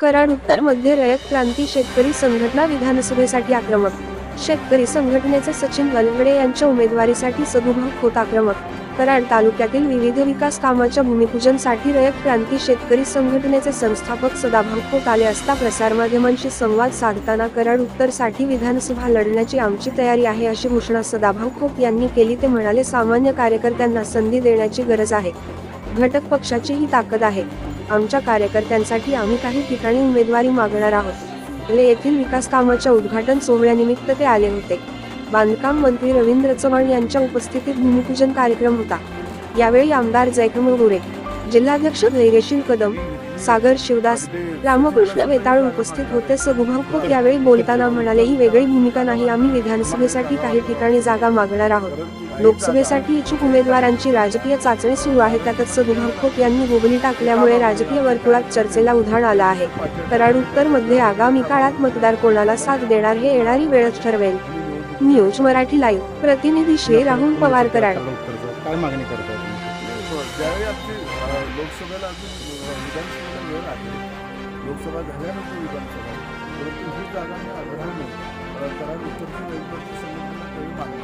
कराड उत्तर मध्य रयत क्रांती शेतकरी संघटना विधानसभेसाठी आक्रमक. शेतकरी संघटनेचे सचिन वलवडे यांच्या उमेदवारीसाठी सदुभाव होत आक्रमक. कराड तालुक्यातील विविध विकास कामाच्या भूमिपूजनसाठी रयत क्रांती शेतकरी संघटनेचे संस्थापक सदाभाऊ खोत आले असता प्रसारमाध्यमांशी संवाद साधताना कराड उत्तरसाठी विधानसभा लढण्याची आमची तयारी आहे अशी घोषणा सदाभाऊ खोत यांनी केली. ते म्हणाले सामान्य कार्यकर्त्यांना संधी देण्याची गरज आहे. घटक पक्षाची ही ताकद आहे. आमच्या कार्यकर्त्यांसाठी आम्ही काही ठिकाणी उमेदवारी मागणार आहोत. ले येथील विकास कामाच्या उद्घाटन सोहळ्यानिमित्त ते आले होते. बांधकाम मंत्री रवींद्र चव्हाण यांच्या उपस्थितीत भूमिपूजन कार्यक्रम होता. यावेळी आमदार जयकमल गोरे जिल्हाध्यक्ष धैर्यशील कदम सागर शिवदास रामकृष्ण वेताळ उपस्थित होते. सगुभाव खोत यावेळी बोलताना म्हणाले ही वेगळी भूमिका नाही. आम्ही विधानसभेसाठी काही ठिकाणी जागा मागणार आहोत. लोकसभेसाठी इच्छुक उमेदवारांची राजकीय चाचणी सुरू आहे. त्यातच सदुभाव खोत यांनी गोगली टाकल्यामुळे राजकीय वर्तुळात चर्चेला उधाण आलं आहे. कराड उत्तरमध्ये आगामी काळात मतदार कोणाला साथ देणार हे येणारी वेळच ठरवेल. News Marathi live. प्रतिनिधी श्री राहुल पवार कराड. काय मागणी करताय तुम्ही? ज्यावेळी आमची अ, लोकसभेला अजून अ, विधानसभेला वेळ आहे लोकसभा झाल्यानंतर विधानसभा परंतु ही जागा मी आग्रहाने अ, कराड उत्तरची वैद्यकीय संघटनेला त्यावेळी मागणी